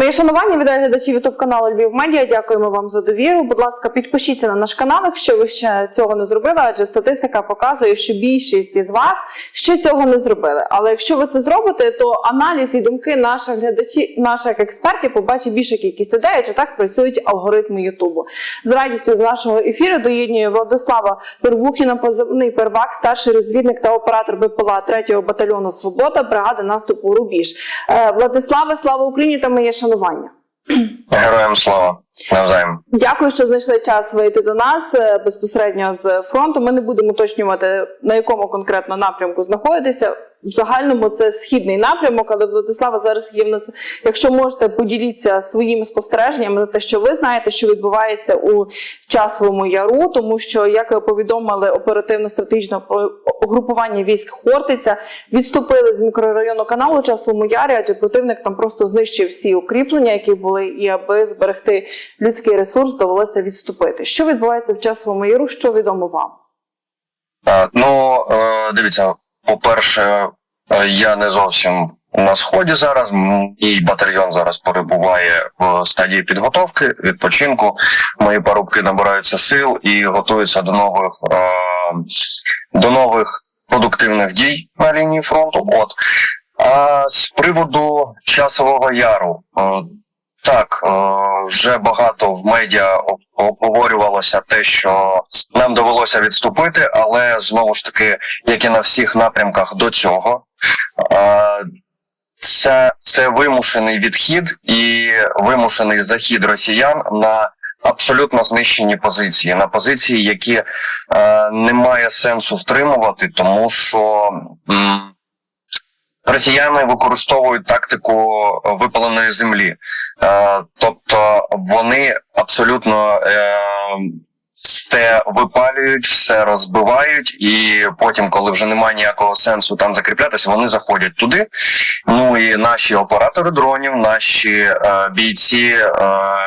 Моє шанування від глядачів ютуб каналу Львів Медіа. Дякуємо вам за довіру. Будь ласка, підпишіться на наш канал, якщо ви ще цього не зробили, адже статистика показує, що більшість із вас ще цього не зробили. Але якщо ви це зробите, то аналіз і думки наших глядачів, наших експертів побачить більша кількість людей, адже так працюють алгоритми Ютубу. З радістю до нашого ефіру доєднує Владислава Первухіна, позивний первак, старший розвідник та оператор БПЛА 3-го батальйону Свобода, бригади наступу Рубіж. Е, Владиславе, слава Україні та моє шанування. Героям слава навзаєм. Дякую, що знайшли час вийти до нас е, безпосередньо з фронту. Ми не будемо уточнювати на якому конкретно напрямку знаходитеся. В загальному це східний напрямок, але Владислава зараз є в нас. Якщо можете, поділіться своїми спостереженнями за те, що ви знаєте, що відбувається у часовому яру, тому що, як повідомили, оперативно-стратегічне угрупування військ Хортиця відступили з мікрорайону каналу часовому ярі, адже противник там просто знищив всі укріплення, які були, і аби зберегти людський ресурс, довелося відступити. Що відбувається в часовому яру? Що відомо вам? Ну, е, дивіться, по-перше, е, я не зовсім на сході зараз. Мій батальйон зараз перебуває в стадії підготовки, відпочинку. Мої парубки набираються сил і готуються до нових е, до нових продуктивних дій на лінії фронту. От а з приводу часового яру. Так, е, вже багато в медіа обговорювалося те, що нам довелося відступити, але знову ж таки, як і на всіх напрямках до цього, е, це, це вимушений відхід і вимушений захід росіян на абсолютно знищені позиції, на позиції, які е, немає сенсу втримувати, тому що. Росіяни використовують тактику випаленої землі, Е, тобто вони абсолютно е, все випалюють, все розбивають, і потім, коли вже немає ніякого сенсу там закріплятися, вони заходять туди. Ну і наші оператори дронів, наші е, бійці, е,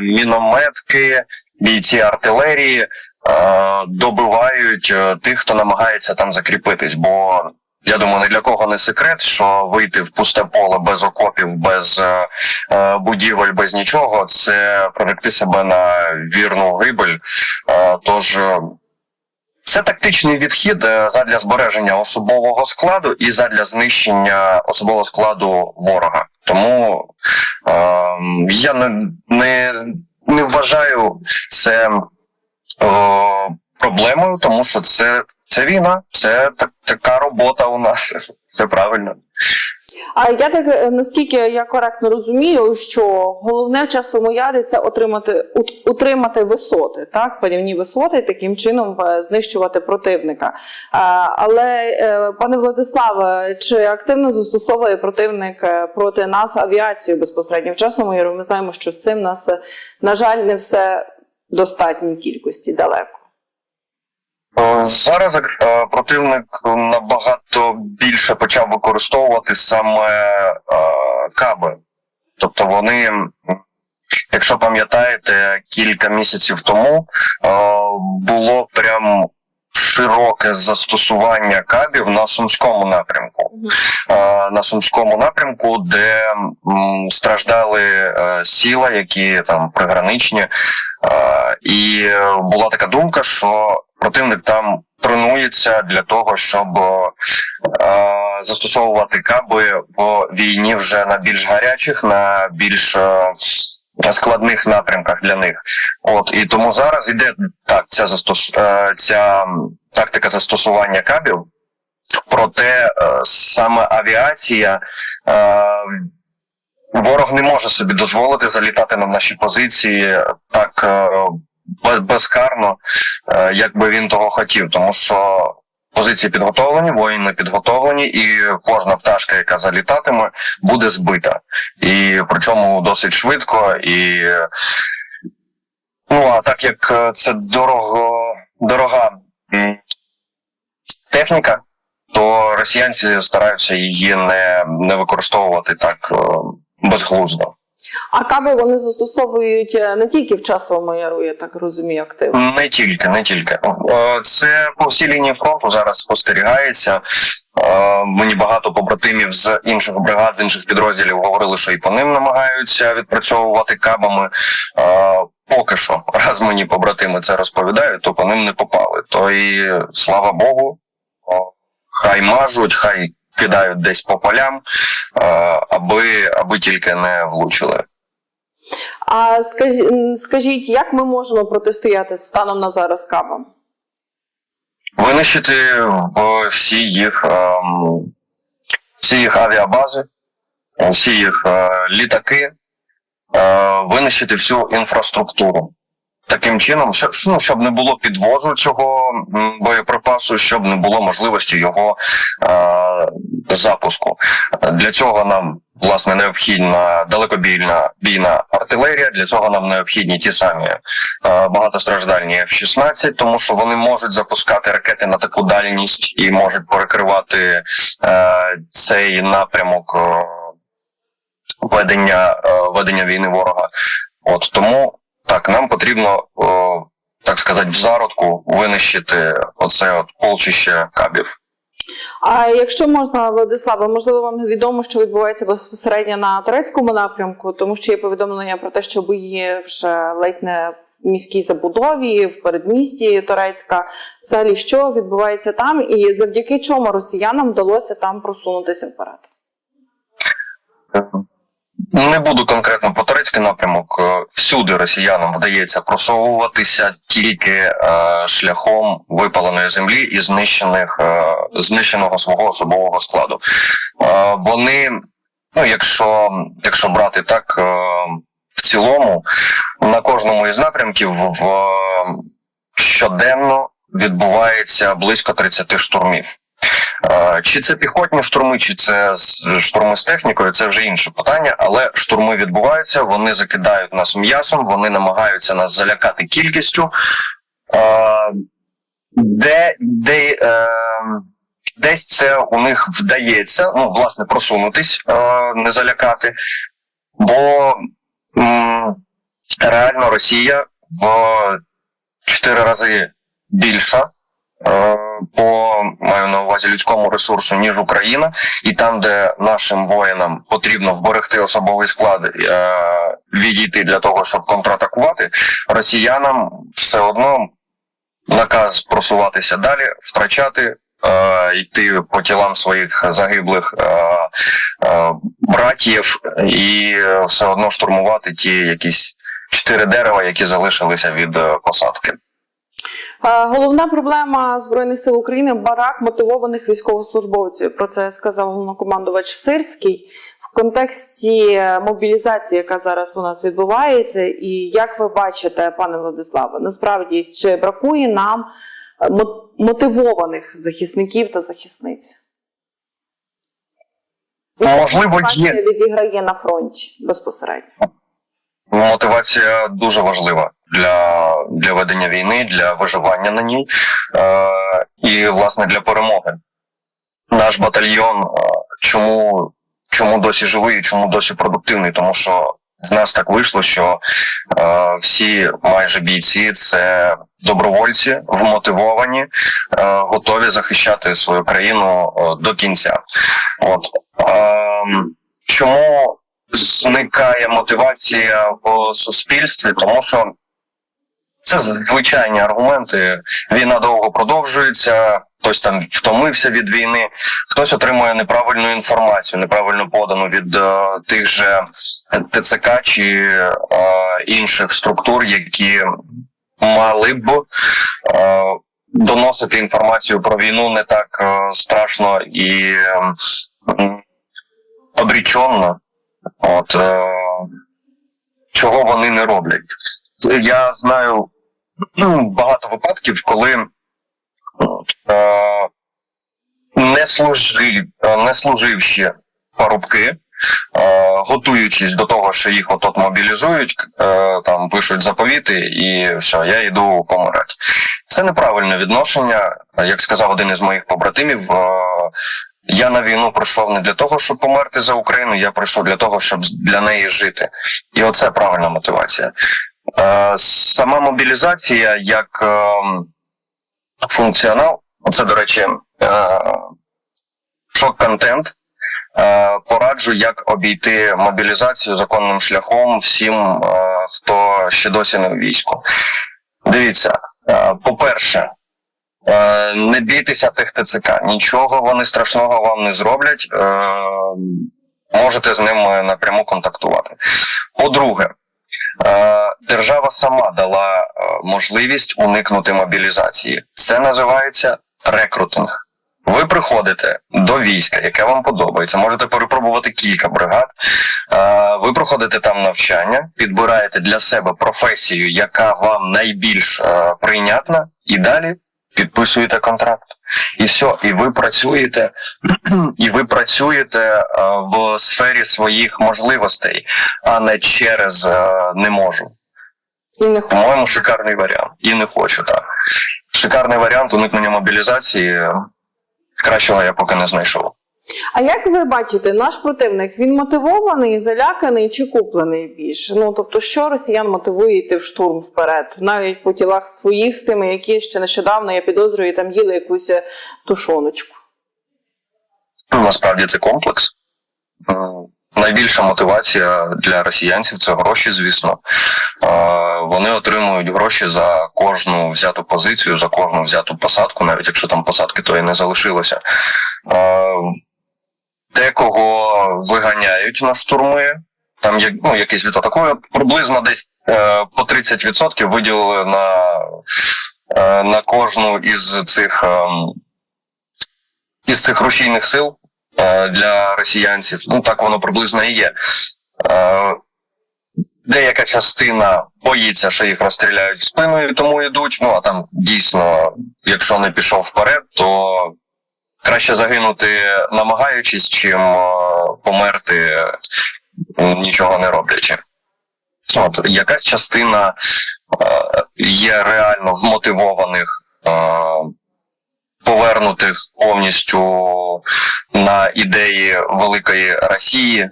мінометки, бійці артилерії е, добивають е, тих, хто намагається там закріпитись. Бо я думаю, ні для кого не секрет, що вийти в пусте поле без окопів, без е, е, будівель, без нічого, це проректи себе на вірну гибель. Е, тож е, це тактичний відхід е, задля збереження особового складу і задля знищення особового складу ворога. Тому е, я не, не, не вважаю це проблемою, тому що це, це війна, це так, така робота у нас. Це правильно. А я так е, наскільки я коректно розумію, що головне в часовому ярі це отримати ут- утримати висоти, так панівні висоти, таким чином е, знищувати противника. Але е, пане Владиславе, чи активно застосовує противник проти нас авіацію безпосередньо в часовому яру? Ми знаємо, що з цим нас на жаль не все достатній кількості далеко. Е, Зараз е, противник набагато більше почав використовувати саме е, каби. Тобто вони, якщо пам'ятаєте, кілька місяців тому е, було прям широке застосування кабів на сумському напрямку. Е, На сумському напрямку, де м, страждали е, сіла, які там приграничні. Е, І була така думка, що противник там тренується для того, щоб е, застосовувати каби в війні вже на більш гарячих, на більш е, складних напрямках для них. От і тому зараз іде так ця застос... е, ця тактика застосування кабів. Проте е, саме авіація. Е, Ворог не може собі дозволити залітати на наші позиції так е, безкарно, е, як би він того хотів, тому що позиції підготовлені, воїни підготовлені, і кожна пташка, яка залітатиме, буде збита. І причому досить швидко. І ну а так як е, це дорого, дорога техніка, то росіянці стараються її не, не використовувати так е, безглуздо. А каби вони застосовують е, не тільки в часовому яру, я так розумію, активно. Не тільки, не тільки. Це по всій лінії фронту зараз спостерігається. Е, Мені багато побратимів з інших бригад, з інших підрозділів говорили, що і по ним намагаються відпрацьовувати кабами. Е, Поки що, раз мені побратими це розповідають, то по ним не попали. То і слава Богу, хай мажуть, хай кидають десь по полям, е, аби, аби тільки не влучили. А скажіть, як ми можемо протистояти станом на зараз кабам? винищити в всі їх, ем, всі їх авіабази, всі їх е, літаки, е, винищити всю інфраструктуру. Таким чином, щоб, ну, щоб не було підвозу цього боєприпасу, щоб не було можливості його е, запуску. Для цього нам власне необхідна далекобійна бійна артилерія. Для цього нам необхідні ті самі е, багатостраждальні F-16, тому що вони можуть запускати ракети на таку дальність і можуть перекривати е, цей напрямок е, ведення, е, ведення війни ворога. От тому так нам потрібно, о, так сказати, в зародку винищити оце от полчище кабів. А якщо можна, Владислава, можливо, вам відомо, що відбувається безпосередньо на турецькому напрямку, тому що є повідомлення про те, що бої вже ледь не в міській забудові, в передмісті Турецька. Взагалі, що відбувається там, і завдяки чому росіянам вдалося там просунутися вперед? Не буду конкретно по турецький напрямок. Е, Всюди росіянам вдається просовуватися тільки е, шляхом випаленої землі і знищених е, знищеного свого особового складу. Е, вони, ну якщо, якщо брати так, е, в цілому, на кожному із напрямків в, щоденно відбувається близько 30 штурмів. Чи це піхотні штурми, чи це штурми з технікою, це вже інше питання. Але штурми відбуваються, вони закидають нас м'ясом, вони намагаються нас залякати кількістю. Де, де, е, десь це у них вдається, ну, власне, просунутись, е, не залякати. Бо реально Росія в чотири рази більша по маю на увазі людському ресурсу, ніж Україна, і там, де нашим воїнам потрібно вберегти особовий склад, е, відійти для того, щоб контратакувати, росіянам все одно наказ просуватися далі, втрачати. е, Йти по тілам своїх загиблих е, е, братів і все одно штурмувати ті якісь чотири дерева, які залишилися від е, посадки. Е, Головна проблема збройних сил України барак мотивованих військовослужбовців. Про це сказав головнокомандувач Сирський в контексті мобілізації, яка зараз у нас відбувається. І як ви бачите, пане Владиславе, насправді чи бракує нам е, мотивованих захисників та захисниць? Можливо, є. Відіграє на фронті безпосередньо. Мотивація дуже важлива для, для ведення війни, для виживання на ній е, і, власне, для перемоги. Наш батальйон е, чому, чому досі живий, чому досі продуктивний? Тому що з нас так вийшло, що е, всі майже бійці це добровольці, вмотивовані, е, готові захищати свою країну е, до кінця. От е, чому зникає мотивація в суспільстві, тому що це звичайні аргументи. Війна довго продовжується, хтось там втомився від війни, хтось отримує неправильну інформацію, неправильно подану від е, тих же ТЦК чи е, інших структур, які мали б е, доносити інформацію про війну не так е, страшно і е, м, обріченно. От е, чого вони не роблять. Я знаю багато випадків, коли е, не служив, е, не служивші парубки, е, готуючись до того, що їх от мобілізують, е, там пишуть заповіти, і все, я йду помирати. Це неправильне відношення. Як сказав один із моїх побратимів, е, я на війну прийшов не для того, щоб померти за Україну, я прийшов для того, щоб для неї жити. І оце правильна мотивація. Е, сама мобілізація як е, функціонал, це, до речі, шок-контент. Е, Пораджу, як обійти мобілізацію законним шляхом всім, хто ще досі не у війську. Дивіться, по-перше, не бійтеся тих ТЦК. Нічого вони страшного вам не зроблять. Можете з ними напряму контактувати. По-друге, держава сама дала е, можливість уникнути мобілізації. Це називається рекрутинг. Ви приходите до війська, яке вам подобається, можете перепробувати кілька бригад. Е, Ви проходите там навчання, підбираєте для себе професію, яка вам найбільш е, прийнятна, і далі підписуєте контракт. І все, і ви працюєте, і ви працюєте е, в сфері своїх можливостей, а не через е, не можу. І не хочу. По-моєму, шикарний варіант. І не хочу так. Шикарний варіант уникнення мобілізації. Кращого я поки не знайшов. А як ви бачите, наш противник він мотивований, заляканий чи куплений більше? Ну тобто, що росіян мотивує йти в штурм вперед, навіть по тілах своїх з тими, які ще нещодавно я підозрюю, там їли якусь е, тушоночку. Ну, Насправді це комплекс. Найбільша мотивація для росіянців це гроші, звісно. Е, Вони отримують гроші за кожну взяту позицію, за кожну взяту посадку, навіть якщо там посадки то і не залишилося. Е, Декого виганяють на штурми. Там є ну, якийсь відсоток. Але Приблизно десь е, по 30% виділили на, е, на кожну із цих, ем, із цих рушійних сил е, для росіянців. Ну так воно приблизно і є. Е, Деяка частина боїться, що їх розстріляють в спину тому йдуть. Ну а там дійсно, якщо не пішов вперед, то краще загинути намагаючись, чим е, померти нічого не роблячи. От якась частина е, є реально вмотивованих, е, повернутих повністю на ідеї великої Росії,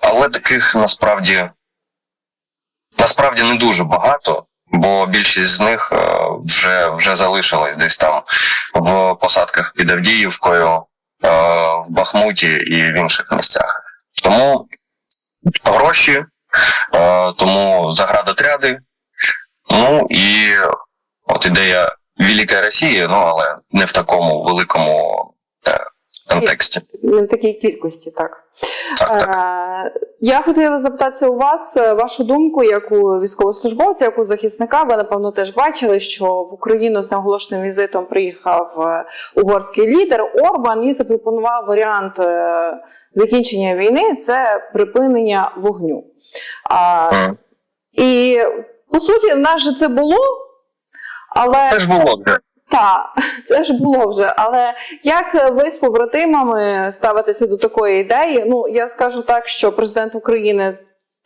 але таких насправді насправді не дуже багато, бо більшість з них е, вже, вже залишилась десь там в посадках під Авдіївкою, е, в Бахмуті і в інших місцях. Тому гроші, е, тому заградотряди, ну і от ідея Великої Росії, ну але не в такому великому контексті. Не в такій кількості, так. Так, так. Е, Я хотіла запитатися у вас е, вашу думку, як у військовослужбовця, як у захисника. Ви напевно теж бачили, що в Україну з неоголошеним візитом приїхав е, угорський лідер Орбан і запропонував варіант закінчення війни це припинення вогню. А, і по суті, в нас же це було. Але Це ж було так, це ж було вже. Але як ви з побратимами ставитеся до такої ідеї? Ну я скажу так, що президент України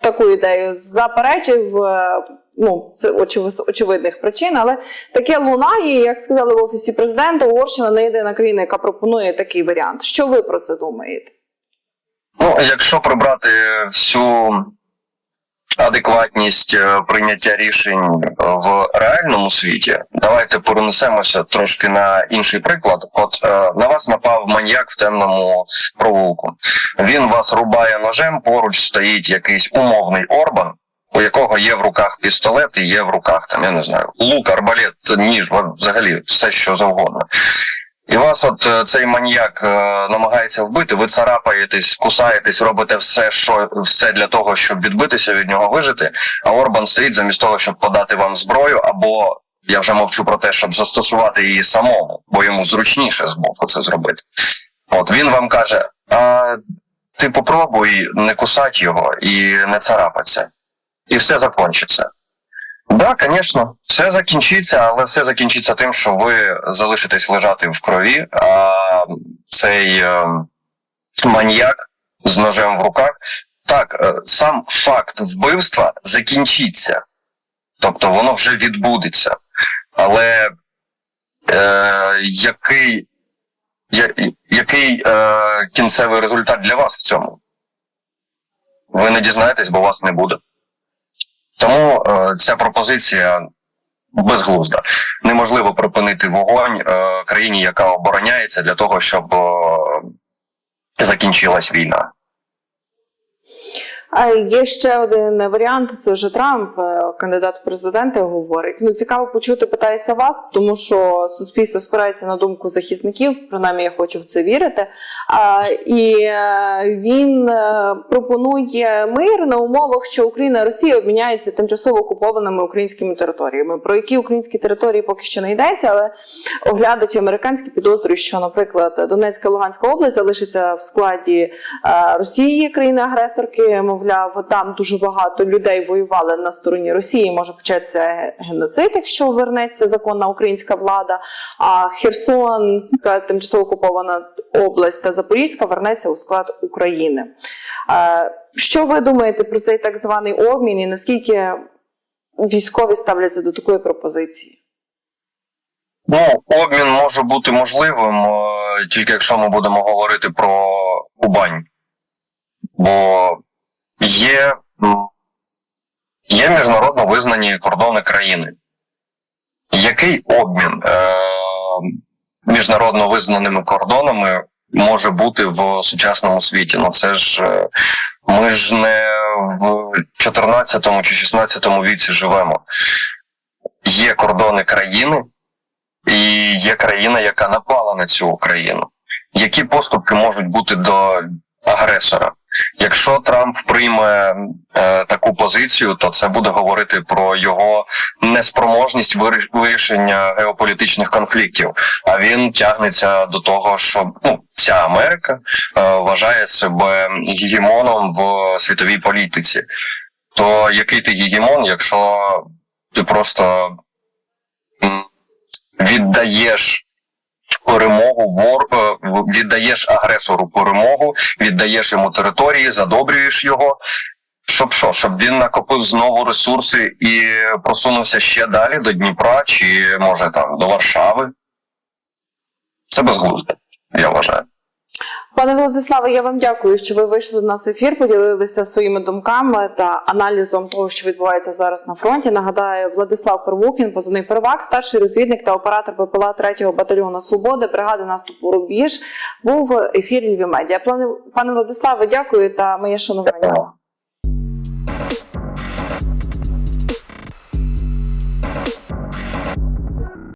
таку ідею заперечив. е, Ну, це очевидних причин, але таке лунає, як сказали в офісі президента, Угорщина не єдина країна, яка пропонує такий варіант. Що ви про це думаєте? Ну, якщо прибрати всю адекватність е, прийняття рішень в реальному світі, давайте перенесемося трошки на інший приклад. От е, на вас напав маньяк в темному провулку. Він вас рубає ножем, поруч стоїть якийсь умовний Орбан. У якого є в руках пістолет і є в руках там, я не знаю, лук, арбалет, ніж, взагалі все що завгодно. І вас, от е, цей маньяк е, намагається вбити, ви царапаєтесь, кусаєтесь, робите все, що все для того, щоб відбитися від нього вижити. А Орбан стоїть замість того, щоб подати вам зброю, або я вже мовчу про те, щоб застосувати її самому, бо йому зручніше з боку це зробити. От він вам каже: а ти попробуй не кусати його і не царапатися, і все закінчиться. Да, звісно, все закінчиться, але все закінчиться тим, що ви залишитесь лежати в крові, а цей е, маньяк з ножем в руках. Так, е, сам факт вбивства закінчиться, тобто воно вже відбудеться. Але е, який, я, який е, кінцевий результат для вас в цьому? Ви не дізнаєтесь, бо вас не буде. Тому е, ця пропозиція безглузда. Неможливо припинити вогонь е, країні, яка обороняється для того, щоб е, закінчилась війна. А є ще один варіант. Це вже Трамп, е, кандидат в президенти, говорить. Ну цікаво почути, питаюся вас, тому що суспільство спирається на думку захисників. Принаймні, я хочу в це вірити. І е, він е, пропонує мир на умовах, що Україна і Росія обміняються тимчасово окупованими українськими територіями. Про які українські території поки що не йдеться, але оглядачі американські підозрюють, що, наприклад, Донецька і Луганська область залишиться в складі Росії, країни-агресорки. Мовляв, там дуже багато людей воювали на стороні Росії. Може початися геноцид, якщо вернеться законна українська влада. А Херсонська тимчасово окупована область та Запорізька вернеться у склад України. Що ви думаєте про цей так званий обмін і наскільки військові ставляться до такої пропозиції? Ну, обмін може бути можливим, е, тільки якщо ми будемо говорити про Кубань. Бо є, є міжнародно визнані кордони країни. Який обмін е, міжнародно визнаними кордонами може бути в сучасному світі? Ну це ж е, ми ж не в 14 чи 16 віці живемо. Є кордони країни, і є країна, яка напала на цю Україну. Які поступки можуть бути до агресора? Якщо Трамп прийме е, таку позицію, то це буде говорити про його неспроможність виріш- вирішення геополітичних конфліктів. А він тягнеться до того, що ну ця Америка е, вважає себе гегемоном в світовій політиці. То який ти гегемон, якщо ти просто віддаєш перемогу вор е, віддаєш агресору перемогу, віддаєш йому території, задобрюєш його. Щоб що, щоб він накопив знову ресурси і просунувся ще далі до Дніпра, чи може там до Варшави. Це безглуздо, я вважаю. Пане Владиславе, я вам дякую, що ви вийшли до нас в ефір, поділилися своїми думками та аналізом того, що відбувається зараз на фронті. Нагадаю, Владислав Первухін, позивний первак, старший розвідник та оператор БПЛА 3-го батальйону Свободи, бригади наступу Рубіж, був в ефірі Львів Медіа. Пане Владиславе, дякую та моє шанування.